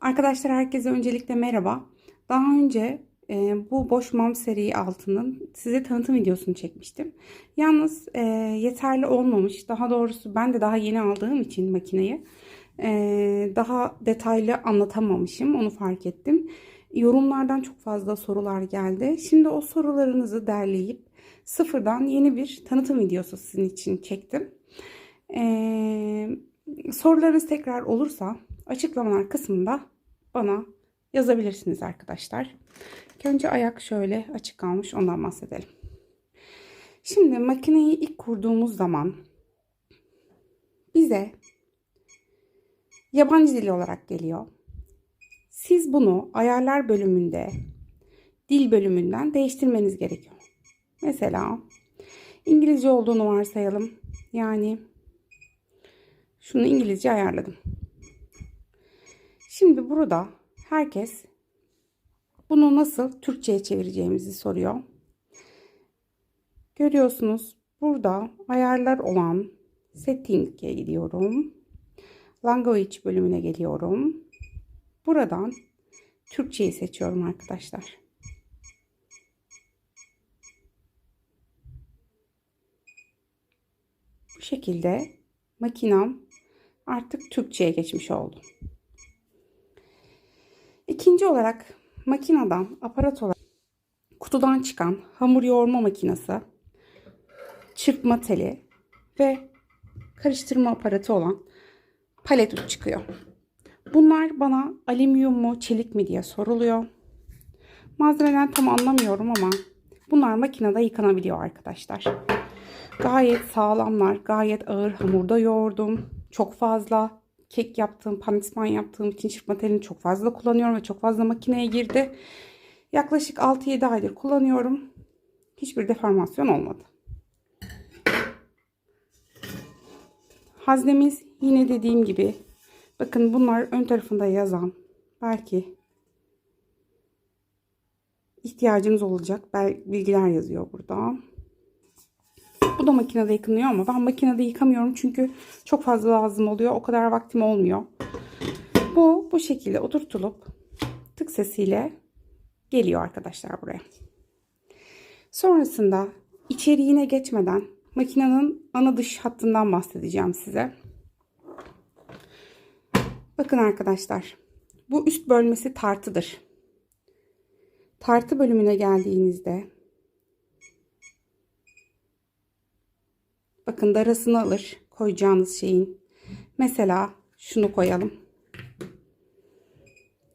Arkadaşlar herkese öncelikle merhaba. Daha önce e, bu boş mam seri altının size tanıtım videosunu çekmiştim. Yalnız e, yeterli olmamış. Daha doğrusu ben de daha yeni aldığım için makineyi e, daha detaylı anlatamamışım. Onu fark ettim. Yorumlardan çok fazla sorular geldi. Şimdi o sorularınızı derleyip sıfırdan yeni bir tanıtım videosu sizin için çektim. E, sorularınız tekrar olursa açıklamalar kısmında bana yazabilirsiniz arkadaşlar. Önce ayak şöyle açık kalmış ondan bahsedelim. Şimdi makineyi ilk kurduğumuz zaman bize yabancı dil olarak geliyor. Siz bunu ayarlar bölümünde dil bölümünden değiştirmeniz gerekiyor. Mesela İngilizce olduğunu varsayalım. Yani şunu İngilizce ayarladım. Şimdi burada herkes bunu nasıl Türkçe'ye çevireceğimizi soruyor. Görüyorsunuz burada ayarlar olan setting'e gidiyorum. Language bölümüne geliyorum. Buradan Türkçeyi seçiyorum arkadaşlar. Bu şekilde makinam artık Türkçe'ye geçmiş oldu. İkinci olarak makineden aparat olarak kutudan çıkan hamur yoğurma makinesi, çırpma teli ve karıştırma aparatı olan palet çıkıyor. Bunlar bana alüminyum mu çelik mi diye soruluyor. Malzemeden tam anlamıyorum ama bunlar makinede yıkanabiliyor arkadaşlar. Gayet sağlamlar, gayet ağır hamurda yoğurdum. Çok fazla kek yaptığım, panisman yaptığım için çırpma telini çok fazla kullanıyorum ve çok fazla makineye girdi. Yaklaşık 6-7 aydır kullanıyorum. Hiçbir deformasyon olmadı. Haznemiz yine dediğim gibi bakın bunlar ön tarafında yazan belki ihtiyacınız olacak bilgiler yazıyor burada. Da makinede yıkanıyor ama ben makinede yıkamıyorum çünkü çok fazla lazım oluyor. O kadar vaktim olmuyor. Bu bu şekilde oturtulup tık sesiyle geliyor arkadaşlar buraya. Sonrasında içeriğine geçmeden makinenin ana dış hattından bahsedeceğim size. Bakın arkadaşlar. Bu üst bölmesi tartıdır. Tartı bölümüne geldiğinizde Bakın darasını alır koyacağınız şeyin. Mesela şunu koyalım.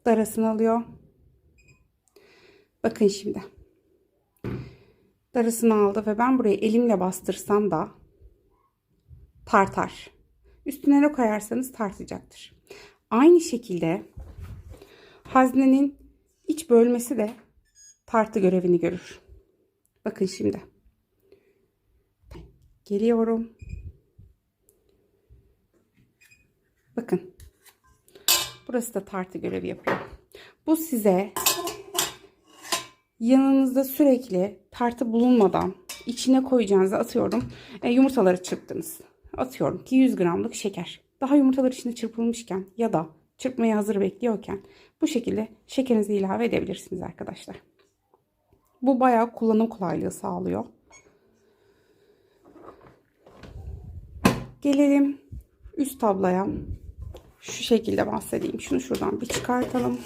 Darasını alıyor. Bakın şimdi. Darasını aldı ve ben burayı elimle bastırsam da tartar. Üstüne ne koyarsanız tartacaktır. Aynı şekilde haznenin iç bölmesi de tartı görevini görür. Bakın şimdi. Geliyorum. Bakın. Burası da tartı görevi yapıyor. Bu size yanınızda sürekli tartı bulunmadan içine koyacağınızı atıyorum. E, yumurtaları çırptınız. Atıyorum ki 100 gramlık şeker. Daha yumurtalar içinde çırpılmışken ya da çırpmaya hazır bekliyorken bu şekilde şekerinizi ilave edebilirsiniz arkadaşlar. Bu bayağı kullanım kolaylığı sağlıyor. Gelelim üst tablaya. Şu şekilde bahsedeyim. Şunu şuradan bir çıkartalım.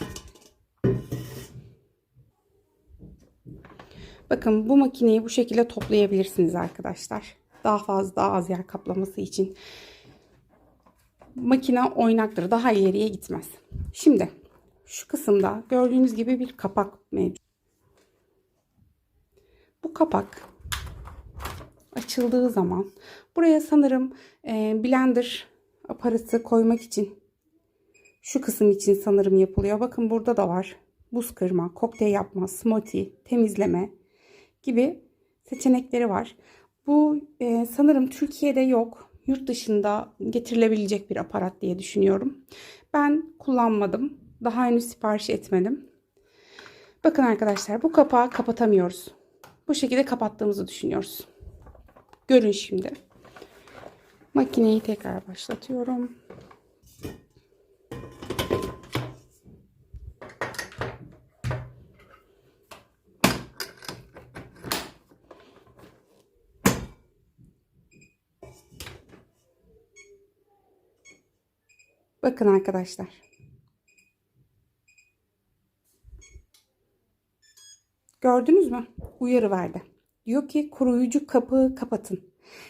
Bakın bu makineyi bu şekilde toplayabilirsiniz arkadaşlar. Daha fazla daha az yer kaplaması için. Makine oynaktır. Daha ileriye gitmez. Şimdi şu kısımda gördüğünüz gibi bir kapak mevcut. Bu kapak açıldığı zaman buraya sanırım e, blender aparatı koymak için şu kısım için sanırım yapılıyor. Bakın burada da var. Buz kırma, kokteyl yapma, smoothie, temizleme gibi seçenekleri var. Bu e, sanırım Türkiye'de yok. Yurt dışında getirilebilecek bir aparat diye düşünüyorum. Ben kullanmadım. Daha henüz sipariş etmedim. Bakın arkadaşlar bu kapağı kapatamıyoruz. Bu şekilde kapattığımızı düşünüyoruz. Görün şimdi. Makineyi tekrar başlatıyorum. Bakın arkadaşlar. Gördünüz mü? Uyarı verdi. Diyor ki koruyucu kapağı kapatın.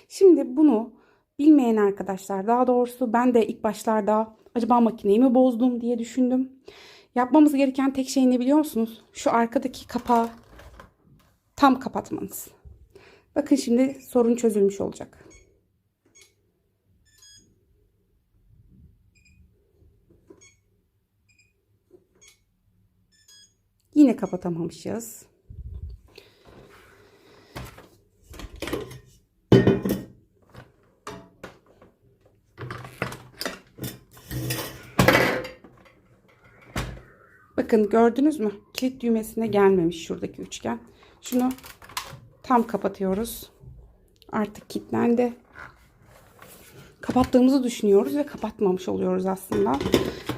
Şimdi bunu bilmeyen arkadaşlar daha doğrusu ben de ilk başlarda acaba makineyi mi bozdum diye düşündüm. Yapmamız gereken tek şey ne biliyor musunuz? Şu arkadaki kapağı tam kapatmanız. Bakın şimdi sorun çözülmüş olacak. Yine kapatamamışız. Bakın gördünüz mü? Kilit düğmesine gelmemiş şuradaki üçgen. Şunu tam kapatıyoruz. Artık kilitlendi. Kapattığımızı düşünüyoruz ve kapatmamış oluyoruz aslında.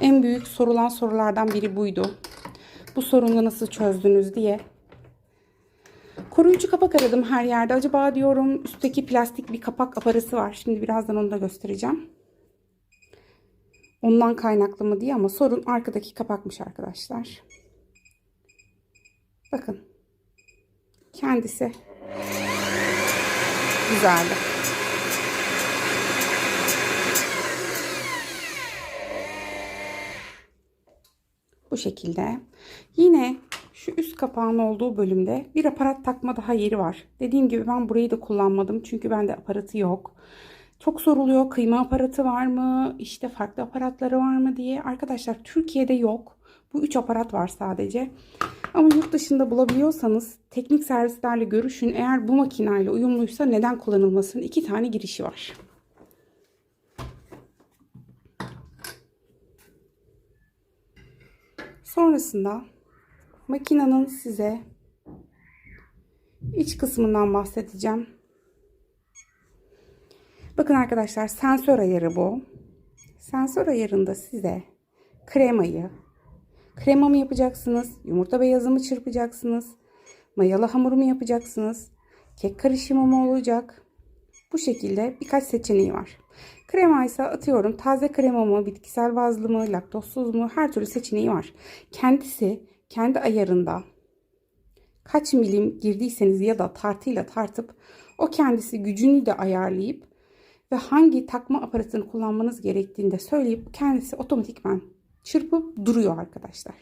En büyük sorulan sorulardan biri buydu. Bu sorunu nasıl çözdünüz diye. Koruyucu kapak aradım her yerde. Acaba diyorum üstteki plastik bir kapak aparası var. Şimdi birazdan onu da göstereceğim. Ondan kaynaklı mı diye ama sorun arkadaki kapakmış arkadaşlar. Bakın. Kendisi güzeldi. Bu şekilde. Yine şu üst kapağın olduğu bölümde bir aparat takma daha yeri var. Dediğim gibi ben burayı da kullanmadım. Çünkü bende aparatı yok. Çok soruluyor kıyma aparatı var mı? İşte farklı aparatları var mı diye. Arkadaşlar Türkiye'de yok. Bu üç aparat var sadece. Ama yurt dışında bulabiliyorsanız teknik servislerle görüşün. Eğer bu makineyle uyumluysa neden kullanılmasın? İki tane girişi var. Sonrasında makinenin size iç kısmından bahsedeceğim. Bakın arkadaşlar sensör ayarı bu. Sensör ayarında size kremayı, krema mı yapacaksınız, yumurta beyazı mı çırpacaksınız, mayalı hamur mu yapacaksınız, kek karışımı mı olacak? Bu şekilde birkaç seçeneği var. Krema ise atıyorum taze krema mı, bitkisel bazlı mı, laktozsuz mu her türlü seçeneği var. Kendisi kendi ayarında kaç milim girdiyseniz ya da tartıyla tartıp o kendisi gücünü de ayarlayıp ve hangi takma aparatını kullanmanız gerektiğini de söyleyip kendisi otomatikman çırpıp duruyor arkadaşlar.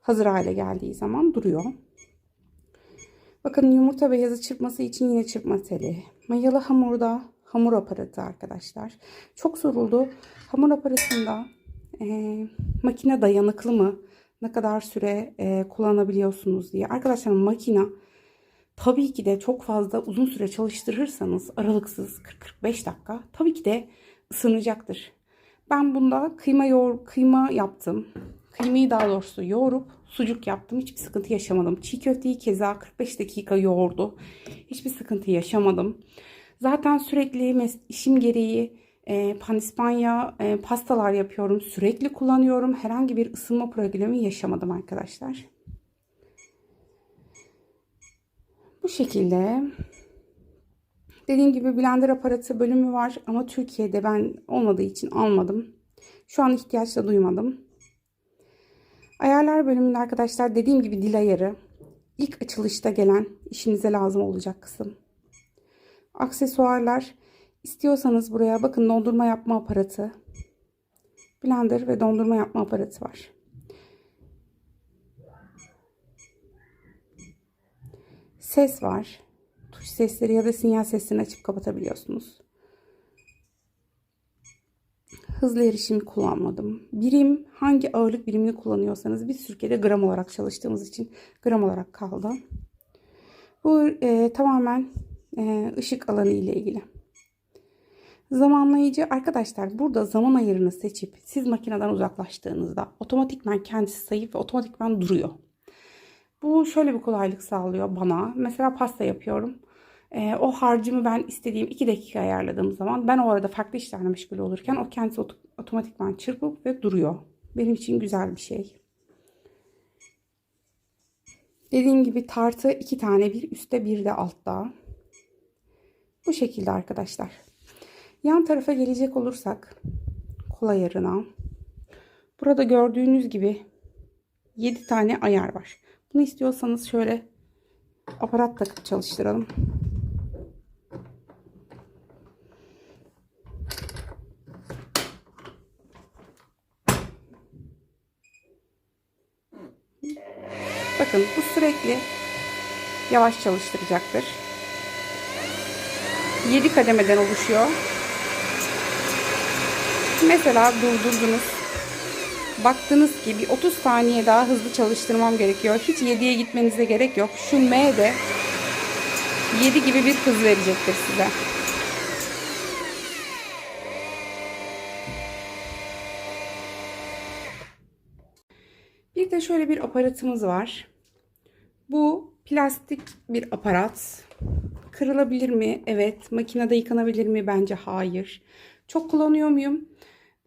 Hazır hale geldiği zaman duruyor. Bakın yumurta beyazı çırpması için yine çırpma teli. Mayalı hamurda hamur aparatı arkadaşlar. Çok soruldu. Hamur aparatında e, makine dayanıklı mı? Ne kadar süre e, kullanabiliyorsunuz diye. Arkadaşlar makine tabii ki de çok fazla uzun süre çalıştırırsanız aralıksız 40-45 dakika tabii ki de ısınacaktır. Ben bunda kıyma yoğur, kıyma yaptım. Kıymayı daha doğrusu yoğurup sucuk yaptım. Hiçbir sıkıntı yaşamadım. Çiğ köfteyi keza 45 dakika yoğurdu. Hiçbir sıkıntı yaşamadım. Zaten sürekli işim gereği e, panispanya e, pastalar yapıyorum. Sürekli kullanıyorum. Herhangi bir ısınma problemi yaşamadım arkadaşlar. Bu şekilde. Dediğim gibi blender aparatı bölümü var ama Türkiye'de ben olmadığı için almadım. Şu an ihtiyaç da duymadım. Ayarlar bölümünde arkadaşlar dediğim gibi dil ayarı. ilk açılışta gelen işinize lazım olacak kısım. Aksesuarlar istiyorsanız buraya bakın dondurma yapma aparatı. Blender ve dondurma yapma aparatı var. Ses var. Tuş sesleri ya da sinyal seslerini açıp kapatabiliyorsunuz. Hızlı erişimi kullanmadım. Birim hangi ağırlık birimini kullanıyorsanız biz Türkiye'de gram olarak çalıştığımız için gram olarak kaldı. Bu e, tamamen e, ışık alanı ile ilgili. Zamanlayıcı arkadaşlar burada zaman ayarını seçip siz makineden uzaklaştığınızda otomatikman kendisi sayıp ve otomatikman duruyor. Bu şöyle bir kolaylık sağlıyor bana. Mesela pasta yapıyorum. E, o harcımı ben istediğim 2 dakika ayarladığım zaman ben o arada farklı işlerle meşgul olurken o kendisi otomatikman çırpıp ve duruyor. Benim için güzel bir şey. Dediğim gibi tartı iki tane bir üstte bir de altta. Bu şekilde arkadaşlar. Yan tarafa gelecek olursak kol ayarına. Burada gördüğünüz gibi 7 tane ayar var. Bunu istiyorsanız şöyle aparat takıp çalıştıralım. Bakın bu sürekli yavaş çalıştıracaktır. 7 kademeden oluşuyor. Mesela durdurdunuz. Baktınız ki bir 30 saniye daha hızlı çalıştırmam gerekiyor. Hiç 7'ye gitmenize gerek yok. Şu M de 7 gibi bir hız verecektir size. Bir de şöyle bir aparatımız var. Bu plastik bir aparat. Kırılabilir mi? Evet. Makinede yıkanabilir mi? Bence hayır. Çok kullanıyor muyum?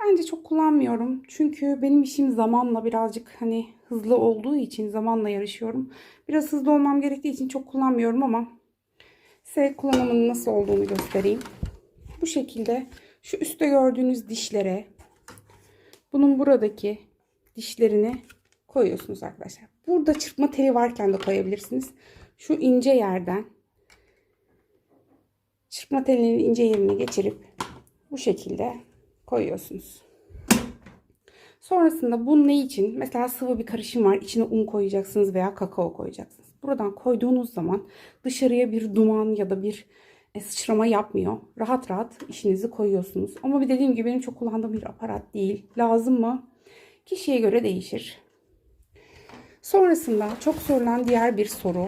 Bence çok kullanmıyorum. Çünkü benim işim zamanla birazcık hani hızlı olduğu için zamanla yarışıyorum. Biraz hızlı olmam gerektiği için çok kullanmıyorum ama size kullanımının nasıl olduğunu göstereyim. Bu şekilde şu üstte gördüğünüz dişlere bunun buradaki dişlerini koyuyorsunuz arkadaşlar. Burada çırpma teli varken de koyabilirsiniz. Şu ince yerden çırpma telinin ince yerini geçirip bu şekilde koyuyorsunuz. Sonrasında bu ne için? Mesela sıvı bir karışım var. İçine un koyacaksınız veya kakao koyacaksınız. Buradan koyduğunuz zaman dışarıya bir duman ya da bir e, sıçrama yapmıyor. Rahat rahat işinizi koyuyorsunuz. Ama bir dediğim gibi benim çok kullandığım bir aparat değil. Lazım mı? Kişiye göre değişir. Sonrasında çok sorulan diğer bir soru.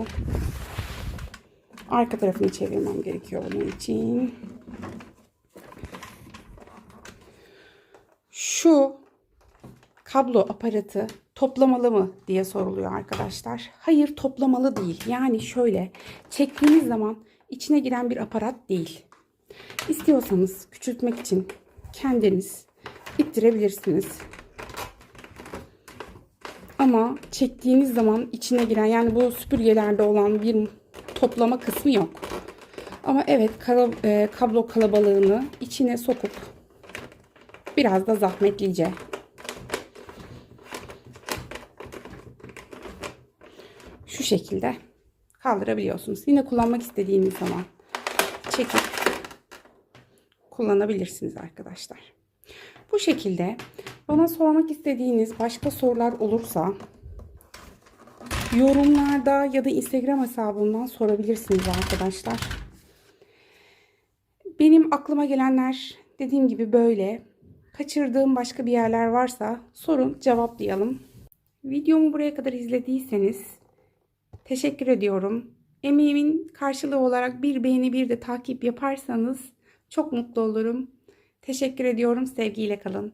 Arka tarafını çevirmem gerekiyor bunun için. Şu kablo aparatı toplamalı mı diye soruluyor arkadaşlar. Hayır toplamalı değil. Yani şöyle çektiğiniz zaman içine giren bir aparat değil. İstiyorsanız küçültmek için kendiniz ittirebilirsiniz. Ama çektiğiniz zaman içine giren yani bu süpürgelerde olan bir toplama kısmı yok. Ama evet kablo kalabalığını içine sokup biraz da zahmetlice şu şekilde kaldırabiliyorsunuz. Yine kullanmak istediğiniz zaman çekip kullanabilirsiniz arkadaşlar. Bu şekilde bana sormak istediğiniz başka sorular olursa yorumlarda ya da Instagram hesabımdan sorabilirsiniz arkadaşlar. Benim aklıma gelenler dediğim gibi böyle. Kaçırdığım başka bir yerler varsa sorun cevaplayalım. Videomu buraya kadar izlediyseniz teşekkür ediyorum. Emeğimin karşılığı olarak bir beğeni bir de takip yaparsanız çok mutlu olurum. Teşekkür ediyorum. Sevgiyle kalın.